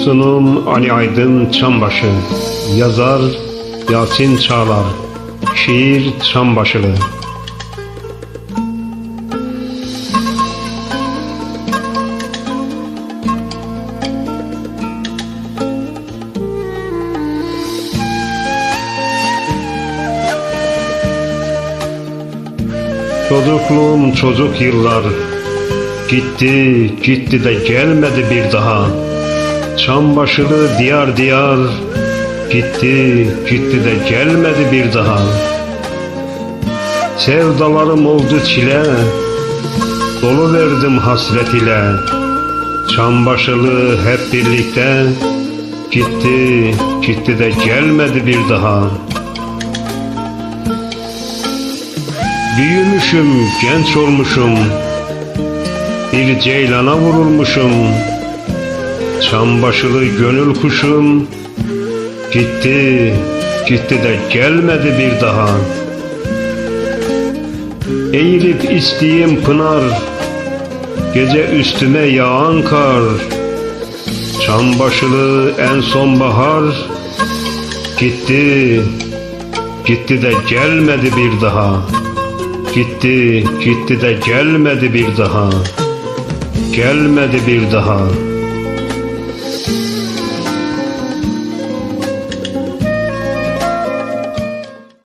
Dostunum Ali Aydın Çambaşı Yazar Yasin Çağlar Şiir Çambaşılı. Çocukluğum çocuk yıllar Gitti gitti de gelmedi bir daha Çambaşılı diyar diyar Gitti gitti de gelmedi bir daha. Sevdalarım oldu çile Dolu verdim hasret ile. Çambaşılı hep birlikte Gitti gitti de gelmedi bir daha. Büyümüşüm, genç olmuşum Bir ceylana vurulmuşum Çambaşılı gönül kuşum. Gitti, gitti de gelmedi bir daha. Eğilip isteyeyim pınar. Gece üstüme yağan kar. Çambaşılı en son bahar Gitti, gitti de gelmedi bir daha. Gitti, gitti de gelmedi bir daha. Gelmedi bir daha